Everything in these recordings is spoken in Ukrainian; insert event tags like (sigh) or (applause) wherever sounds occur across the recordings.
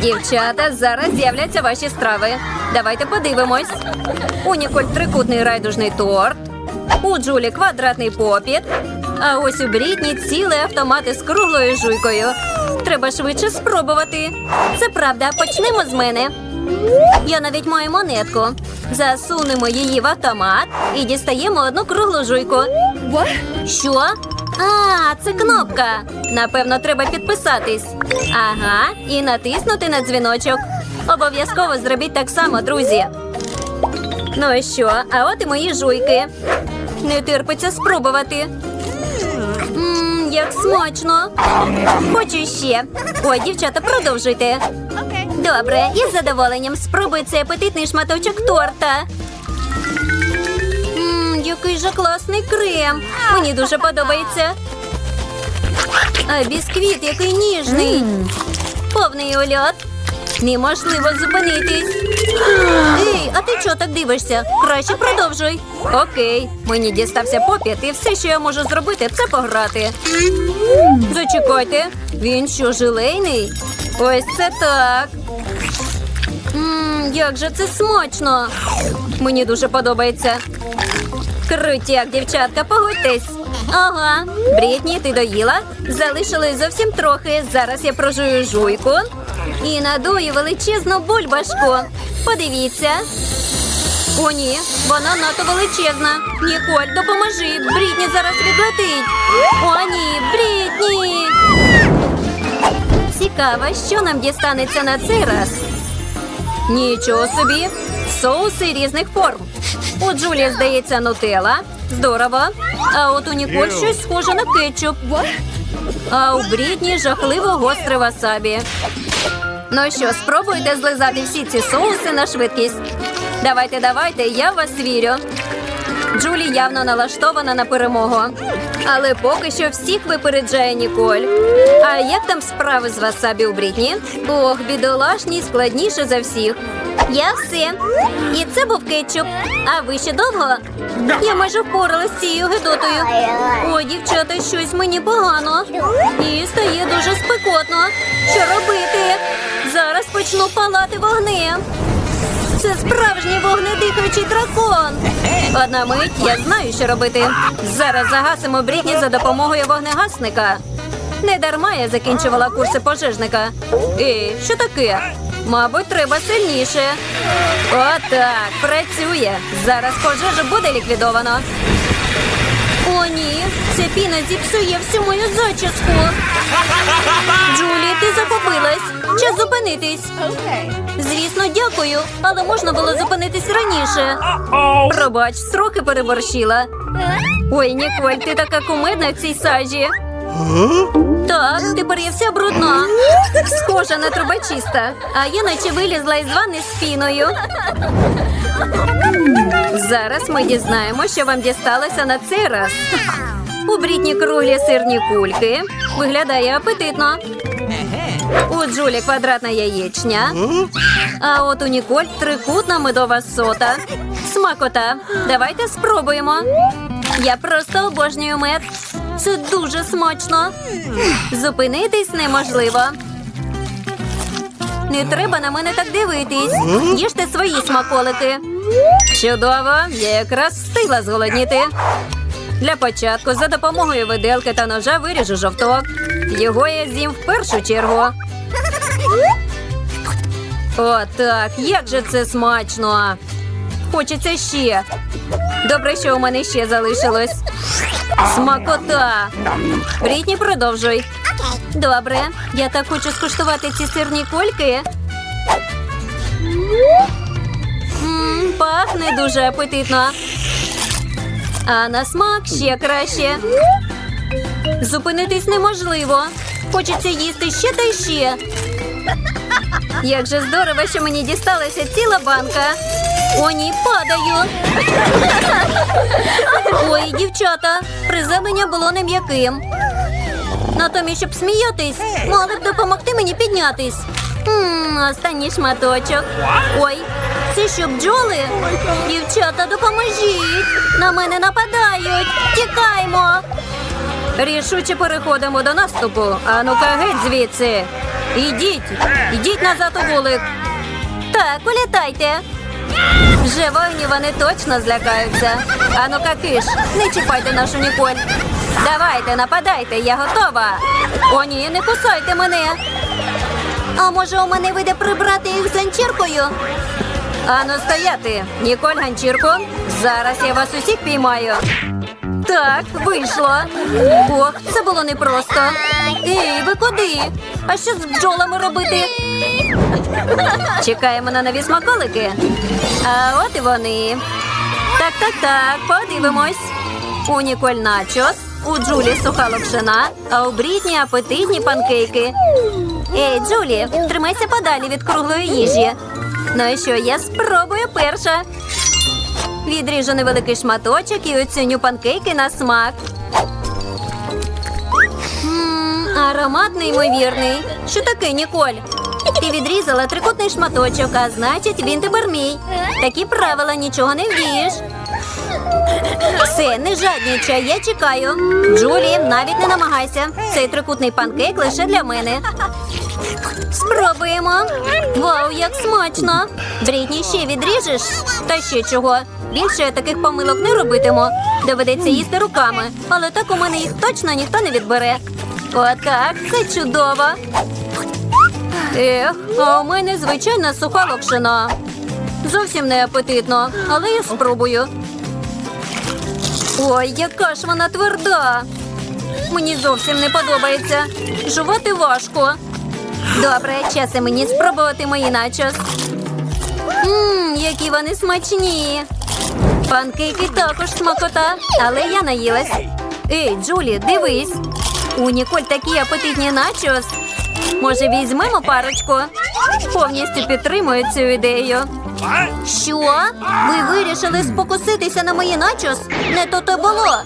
Дівчата, зараз з'являться ваші страви. Давайте подивимось. У Ніколь трикутний райдужний торт. У Джулі квадратний попіт. А ось у Брітні цілий автомат із круглою жуйкою. Треба швидше спробувати. Це правда, почнемо з мене. Я навіть маю монетку. Засунемо її в автомат і дістаємо одну круглу жуйку. Що? А, це кнопка. Напевно, треба підписатись. Ага, і натиснути на дзвіночок. Обов'язково зробіть так само, друзі. Ну і що? А от і мої жуйки. Не терпиться спробувати. Мм, як смачно. Хочу ще. Ой, дівчата, продовжуйте. Добре, із задоволенням спробуй цей апетитний шматочок торта. Який же класний крем. Мені дуже подобається. А бісквіт який ніжний. Повний ульот. Неможливо зупинитись. Ей, а ти чого так дивишся? Краще продовжуй. Окей, мені дістався попіт, і все, що я можу зробити, це пограти. Зачекайте, він що, жилейний? Ось це так. Мм, як же це смачно. Мені дуже подобається. Крутяк, дівчатка, погодьтесь. Ага, Брітні, ти доїла? Залишилось зовсім трохи. Зараз я прожую жуйку і надую величезну бульбашку. Подивіться. О, ні, вона надто величезна. Ніколь, допоможи. Брітні зараз відлетить. О, ні, Брітні. Цікаво, що нам дістанеться на цей раз. Нічого собі. Соуси різних форм. У Джулії, здається, нутела. Здорово. А от у Ніколь щось схоже на кетчуп. А у Брітні жахливо гостре васабі. Ну що, спробуйте злизати всі ці соуси на швидкість. Давайте, давайте, я в вас вірю. Джулі явно налаштована на перемогу. Але поки що всіх випереджає Ніколь. А як там справи з васабі у Брітні? Ох, бідолашній складніше за всіх. Я все. І це був кетчуп. А ви ще довго? Я майже впоралась з цією гидотою. О, дівчата, щось мені погано. І стає дуже спекотно. Що робити? Зараз почну палати вогнем. Це справжній вогнедихаючий дракон. Одна мить, я знаю, що робити. Зараз загасимо Брітні за допомогою вогнегасника. Не дарма я закінчувала курси пожежника. Ей, що таке? Мабуть, треба сильніше. Отак, працює. Зараз пожежу буде ліквідовано. О, ні, ця піна зіпсує всю мою зачіску. Джулі, ти захопилась. Час зупинитись. Звісно, дякую, але можна було зупинитись раніше. Пробач, трохи переборщила. Ой, Ніколь, ти така кумедна в цій сажі. Так, тепер я вся брудна. Схожа на трубочиста, а я наче вилізла із ванни з піною. Зараз ми дізнаємо, що вам дісталося на цей раз. У Брітні круглі сирні кульки. Виглядає апетитно. У Джулі квадратна яєчня. А от у Ніколь трикутна медова сота. Смакота. Давайте спробуємо. Я просто обожнюю мед. Це дуже смачно. Зупинитись неможливо. Не треба на мене так дивитись. Їжте свої смаколики. Чудово, я якраз встигла зголодніти. Для початку за допомогою виделки та ножа виріжу жовток. Його я з'їм в першу чергу. О, так, як же це смачно. Хочеться ще. Добре, що у мене ще залишилось. Смакота. Брітні, продовжуй. Добре, я так хочу скуштувати ці сирні кульки. М, пахне дуже апетитно. А на смак ще краще. Зупинитись неможливо. Хочеться їсти ще та ще. Як же здорово, що мені дісталася ціла банка. О, ні, падаю. Ой, дівчата, приземлення було не м'яким. Натомість, щоб сміятись, мали б допомогти мені піднятись. М, останній шматочок. Ой, це що бджоли? Дівчата, допоможіть! На мене нападають! Тікаймо! Рішуче переходимо до наступу. А ну-ка, геть звідси. Ідіть, ідіть назад у вулик. Так, улітайте. Вже воїні вони точно злякаються. Ану-ка киш, не чіпайте нашу Ніколь. Давайте, нападайте, я готова. О, ні, не кусайте мене. А може у мене вийде прибрати їх з ганчіркою? Ану стояти. Ніколь ганчірку. Зараз я вас усіх піймаю. Так, вийшло. Ох, це було непросто. Ей, ви куди? А що з бджолами робити? Чекаємо на нові смаколики. А от і вони. Так, так, так, подивимось. У Ніколь начос, у Джулі суха локшина, а у Брітні апетитні панкейки. Ей, Джулі, тримайся подалі від круглої їжі. Ну і що, я спробую перша. Відріжу невеликий шматочок і оціню панкейки на смак. Ммм, аромат неймовірний. Що таке, Ніколь? Ти відрізала трикутний шматочок, а значить він тепер мій. Такі правила нічого не вдієш. Все, не жаднічай, я чекаю. Джулі, навіть не намагайся. Цей трикутний панкейк лише для мене. Спробуємо. Вау, як смачно! Брітні, ще відріжеш? Та ще чого. Більше таких помилок не робитиму. Доведеться їсти руками, але так у мене їх точно ніхто не відбере. Отак, це чудово. Ех, а у мене звичайна суха локшина. Зовсім не апетитно, але я спробую. Ой, яка ж вона тверда. Мені зовсім не подобається. Жувати важко. Добре, час і мені спробувати мої начос. Ммм, які вони смачні. Панкейки також смакота, але я наїлась. Ей, Джулі, дивись. У Ніколь такі апетитні начос. Може, візьмемо парочку? Повністю підтримую цю ідею. Що? Ви вирішили спокуситися на мої начос? Не то то було.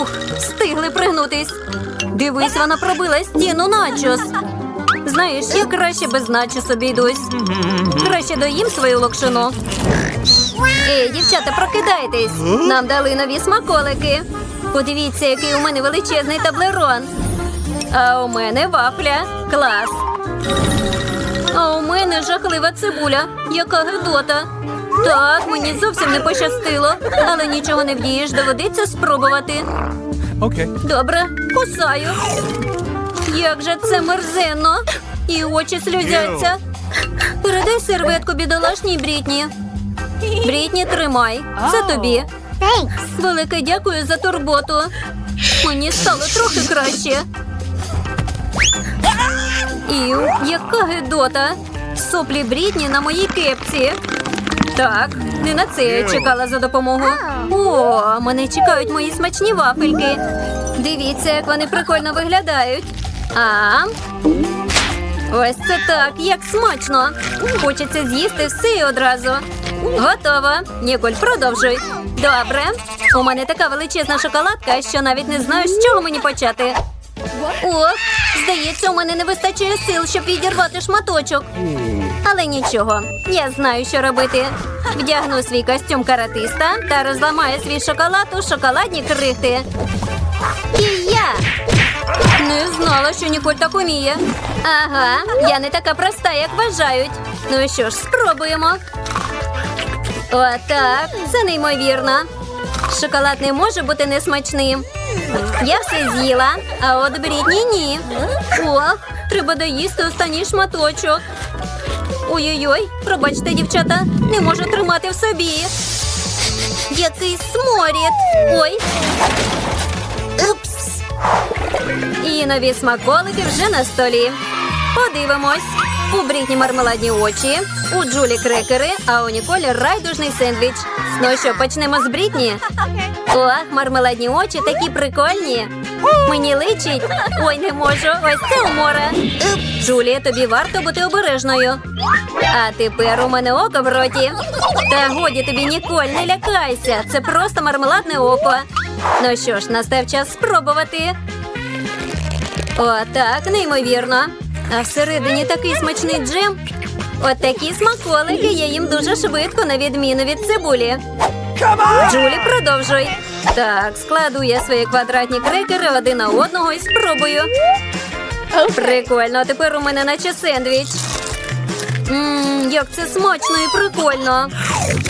Ух, встигли пригнутись. Дивись, вона пробила стіну начос. Знаєш, я краще без начос обійдусь. Краще доїм свою локшину. Ей, дівчата, прокидайтесь. Нам дали нові смаколики. Подивіться, який у мене величезний таблерон. А у мене вафля. Клас. А у мене жахлива цибуля. Яка гидота. Так, мені зовсім не пощастило, але нічого не вдієш, доведеться спробувати. Okay. Добре, кусаю. Як же це мерзенно. І очі сльозяться. Передай серветку бідолашній Брітні. Брітні, тримай. Це тобі. Велике дякую за турботу. Мені стало трохи краще. Іу, яка гидота. Соплі Брітні на моїй кепці. Так, не на це я чекала за допомогою. О, мене чекають мої смачні вафельки. Дивіться, як вони прикольно виглядають. А ось це так, як смачно. Хочеться з'їсти все і одразу. Готово. Ніколь, продовжуй. Добре. У мене така величезна шоколадка, що навіть не знаю, з чого мені почати. Ох, здається, у мене не вистачає сил, щоб відірвати шматочок. Але нічого, я знаю, що робити. Вдягну свій костюм каратиста та розламаю свій шоколад у шоколадні крихти. І я не знала, що Ніколь так уміє. Ага, я не така проста, як вважають. Ну що ж, спробуємо. Отак, це неймовірно. Шоколад не може бути несмачним. Я все з'їла, а от Брітні ні. Ох, треба доїсти останній шматочок. Ой-ой-ой, пробачте, дівчата, не можу тримати в собі. Який сморід. Ой. Упс. І нові смаколики вже на столі. Подивимось. У Брітні мармеладні очі, у Джулі крекери, а у Ніколі райдужний сендвіч. Ну що, почнемо з Брітні? (laughs) Ох, мармеладні очі такі прикольні. Мені личить. Ой, не можу. Ось це умора. Джулія, тобі варто бути обережною. А тепер у мене око в роті. Та годі тобі, Ніколь, не лякайся. Це просто мармеладне око. Ну що ж, настав час спробувати. О, так, неймовірно. А всередині такий смачний джем. От такі смаколики я їм дуже швидко, на відміну від цибулі. Джулі, продовжуй. Так, складу я свої квадратні крекери один на одного і спробую. Прикольно, а тепер у мене наче сендвіч. Ммм, як це смачно і прикольно.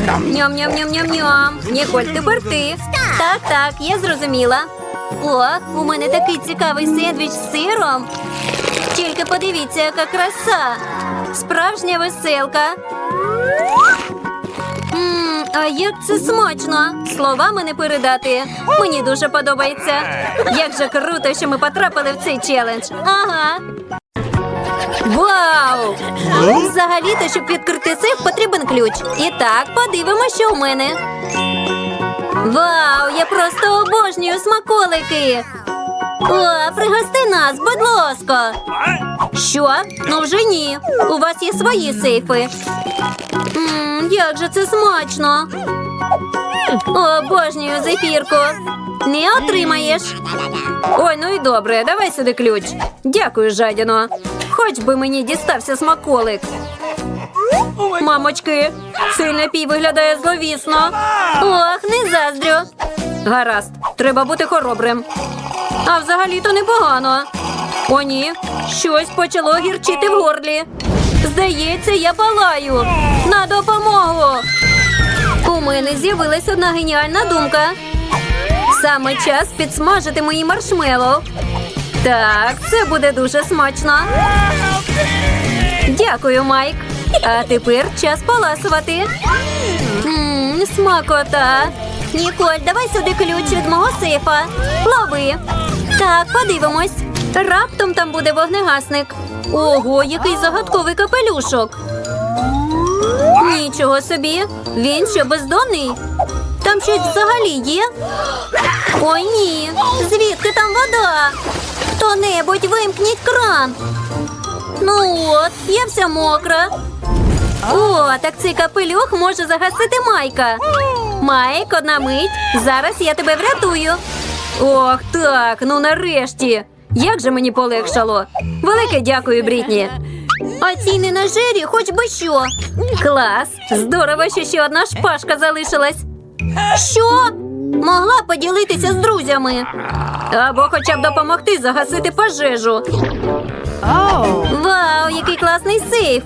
Ням-ням-ням-ням-ням. Ніколь, тепер ти. Так, так, я зрозуміла. О, у мене такий цікавий сендвіч з сиром. Тільки подивіться, яка краса. Справжня веселка. А як це смачно! Словами не передати. Мені дуже подобається. Як же круто, що ми потрапили в цей челендж. Ага. Вау! Взагалі-то, щоб відкрити сейф, потрібен ключ. І так, подивимося, що у мене. Вау! Я просто обожнюю смаколики. О, пригости нас, будь ласка. Що? Ну вже ні. У вас є свої сейфи. Ммм, як же це смачно. Обожнюю зефірку. Не отримаєш. Ой, ну і добре, давай сюди ключ. Дякую, жадіно. Хоч би мені дістався смаколик. Мамочки, цей напій виглядає зловісно. Ох, не заздрю. Гаразд, треба бути хоробрим. А взагалі-то непогано. О, ні, щось почало гірчити в горлі. Здається, я палаю. На допомогу. У мене з'явилась одна геніальна думка. Саме час підсмажити мої маршмеллоу. Так, це буде дуже смачно. Дякую, Майк. А тепер час поласувати. Ммм, смакота. Ніколь, давай сюди ключ від мого сейфа. Лови. Так, подивимось. Раптом там буде вогнегасник. Ого, який загадковий капелюшок. Нічого собі. Він що бездонний? Там щось взагалі є? Ой, ні. Звідки там вода? Хто-небудь вимкніть кран. Ну от, я вся мокра. О, так цей капелюх може загасити Майка. Майк, одна мить. Зараз я тебе врятую. Ох, так, ну нарешті. Як же мені полегшало. Велике дякую, Брітні. А цій ненажері хоч би що. Клас! Здорово, що ще одна шпажка залишилась. Що? Могла поділитися з друзями. Або хоча б допомогти загасити пожежу. Вау, який класний сейф!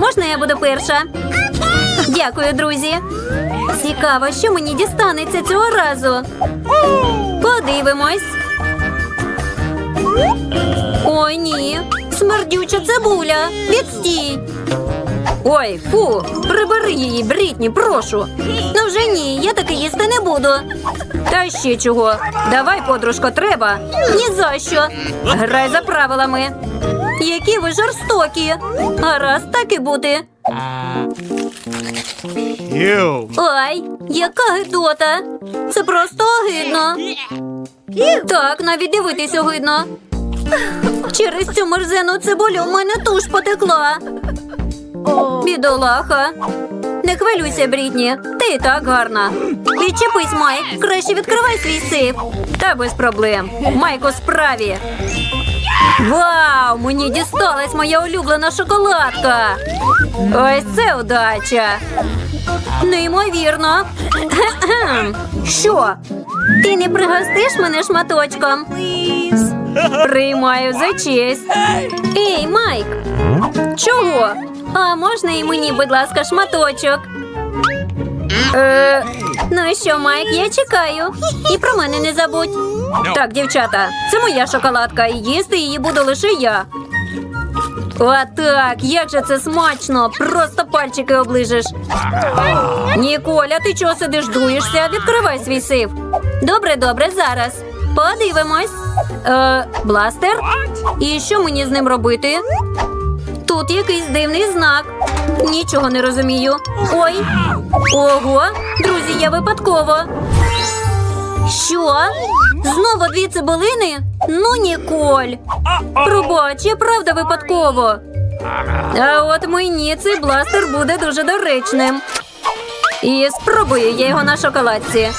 Можна я буду перша? Дякую, друзі. Цікаво, що мені дістанеться цього разу. Подивимось. Ой, ні. Смердюча цибуля. Відстій. Ой, фу, прибери її, Брітні, прошу. Ну вже ні, я таки їсти не буду. Та ще чого. Давай, подружко, треба. Ні за що. Грай за правилами. Які ви жорстокі. Гаразд, так і. Ew. Ой, яка гидота. Це просто огидно. Так, навіть дивитись огидно. Через цю мерзену цибулю в мене туш потекла. Бідолаха. Не хвилюйся, Брітні. Ти і так гарна. Відчепись, Майк. Краще відкривай свій сейф. Та без проблем. Майк справі. Вау! Мені дісталась моя улюблена шоколадка. Ось це удача. Неймовірно. (clears throat) Що? Ти не пригостиш мене шматочком? Приймаю за честь. Ей, Майк! Чого? А можна і мені, будь ласка, шматочок? Е, ну що, Майк, я чекаю. І про мене не забудь. Так, дівчата, це моя шоколадка, їсти її буду лише я. Отак, як же це смачно! Просто пальчики оближеш. Ніколя, ти чого сидиш дуєшся? Відкривай свій сейф. Добре, добре, зараз. Подивимось. Е, бластер? І що мені з ним робити? Тут якийсь дивний знак. Нічого не розумію. Ой. Ого, друзі, я випадково. Що? Знову дві цибулини? Ну, Ніколь. Пробач, я правда випадково. А от мені цей бластер буде дуже доречним. І спробую я його на шоколадці.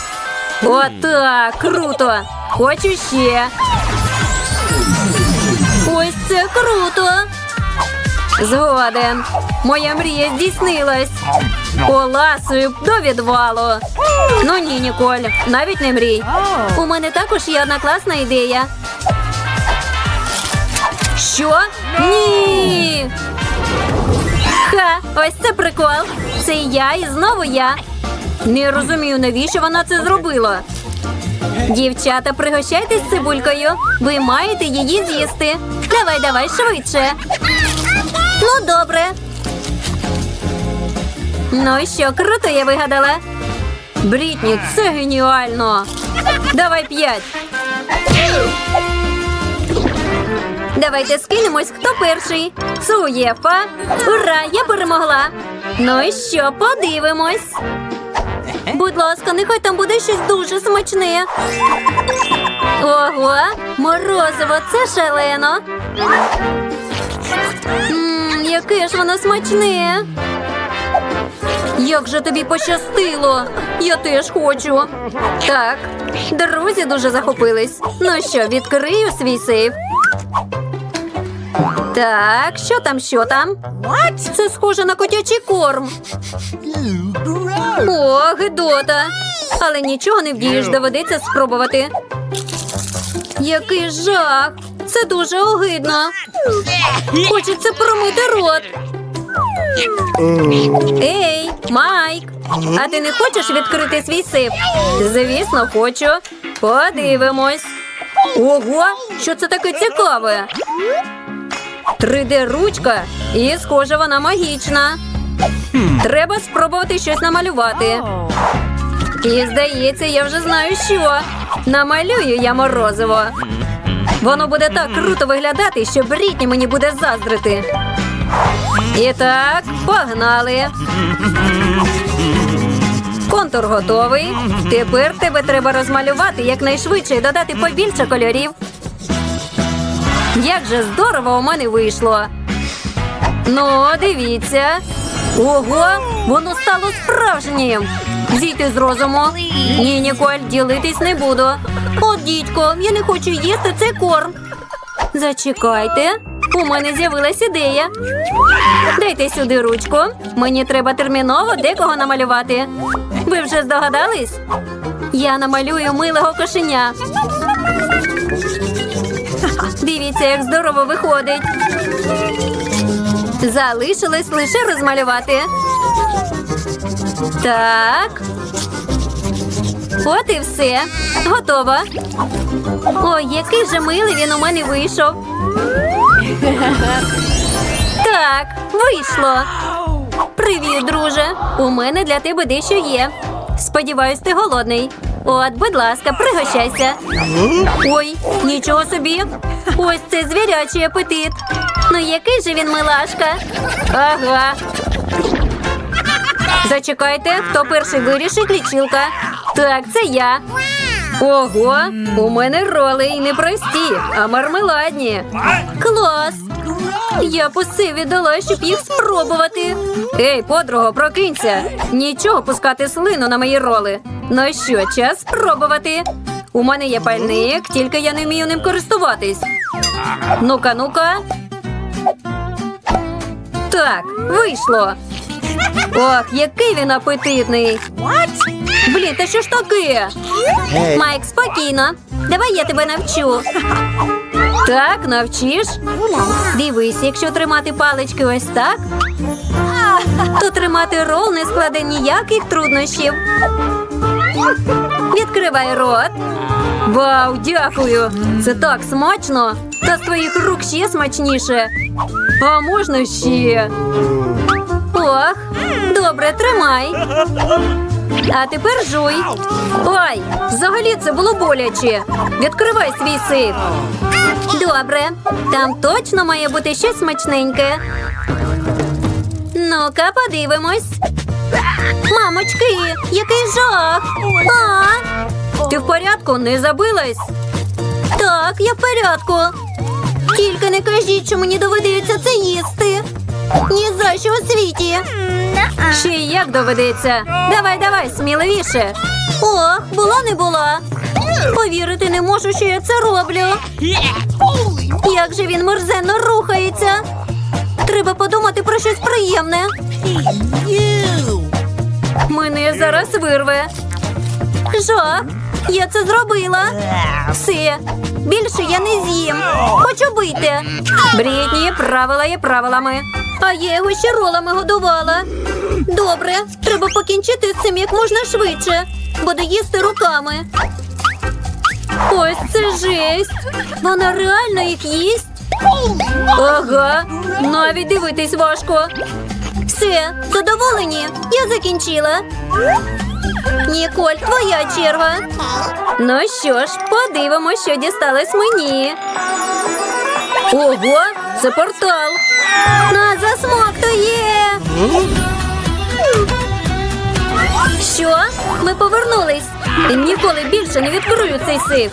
Отак, круто. Хочу ще. Ось це круто. Згоден. Моя мрія здійснилась. Поласую до відвалу. Ну ні, Ніколь, навіть не мрій. У мене також є одна класна ідея. Що? Ні. Ха, ось це прикол. Це я і знову я. Не розумію, навіщо вона це зробила. Дівчата, пригощайтесь цибулькою. Ви маєте її з'їсти. Давай, давай швидше. Ну, добре. Ну що, круто я вигадала. Брітні, це геніально. Давай п'ять. Давайте скинемось, хто перший. Цуєфа. Ура, я перемогла. Ну і що, подивимось. Будь ласка, нехай там буде щось дуже смачне. Ого, морозиво, це шалено. Ммм, яке ж воно смачне. Як же тобі пощастило? Я теж хочу. Так, друзі дуже захопились. Ну що, відкрию свій сейф. Так, що там, що там? Це схоже на котячий корм. О, гидота. Але нічого не вдієш, доведеться спробувати. Який жах! Це дуже огидно. Хочеться промити рот. Ей, Майк, а ти не хочеш відкрити свій сейф? Звісно, хочу. Подивимось. Ого, що це таке цікаве? 3D ручка, і схоже, вона магічна. Треба спробувати щось намалювати. І здається, я вже знаю, що. Намалюю я морозиво. Воно буде так круто виглядати, що Брітні мені буде заздрити. І так, погнали. Контур готовий. Тепер тебе треба розмалювати якнайшвидше і додати побільше кольорів. Як же здорово у мене вийшло. Ну, дивіться. Ого, воно стало справжнім. Зійти з розуму. Ні, Ніколь, ділитись не буду. От, дідько, я не хочу їсти цей корм. Зачекайте, у мене з'явилась ідея. Дайте сюди ручку. Мені треба терміново декого намалювати. Ви вже здогадались? Я намалюю милого кошеня. Дивіться, як здорово виходить. Залишилось лише розмалювати. Так. От і все. Готово. Ой, який же милий він у мене вийшов. Так, вийшло. Привіт, друже. У мене для тебе дещо є. Сподіваюсь, ти голодний. От, будь ласка, пригощайся. Ой, нічого собі. Ось це звірячий апетит. Ну який же він милашка? Ага. Зачекайте, хто перший вирішить лічилка. Так, це я. Ого, у мене роли і не прості, а мармеладні. Клас! Я б усе віддала, щоб їх спробувати. Ей, подруго, прокинься. Нічого пускати слину на мої роли. Ну що, час спробувати. У мене є пальник, тільки я не вмію ним користуватись. Ну-ка, ну-ка. Так, вийшло. Ох, який він апетитний. Блін, та що ж таке? Майк, спокійно. Давай я тебе навчу. Так, навчиш? Дивись, якщо тримати палички ось так, то тримати рол не складе ніяких труднощів. Відкривай рот. Вау, дякую! Це так смачно! Та з твоїх рук ще смачніше. А можна ще? Ох, добре, тримай. А тепер жуй. Ой, взагалі це було боляче. Відкривай свій сейф. Добре, там точно має бути щось смачненьке. Ну-ка, подивимось. Мамочки, який жах! А? Ти в порядку? Не забилась? Так, я в порядку. Тільки не кажіть, що мені доведеться це їсти. Ні за що у світі. Ще й як доведеться. Давай, давай, сміливіше. Ох, була не була. Повірити не можу, що я це роблю. Як же він мерзенно рухається. Треба подумати про щось приємне. Мене зараз вирве. Жах. Я це зробила. Все. Більше я не з'їм. Хочу бити. Брітні, правила є правилами. А я його ще ролами годувала. Добре, треба покінчити з цим як можна швидше. Буду їсти руками. Ось це жесть. Вона реально їх їсть. Ага, навіть дивитись важко. Все, задоволені? Я закінчила. Ніколь, твоя черга. Ну що ж, подивимось, що дісталось мені. Ого, це портал. На засмоктує. Що? Ми повернулись. І ніколи більше не відкрию цей сейф.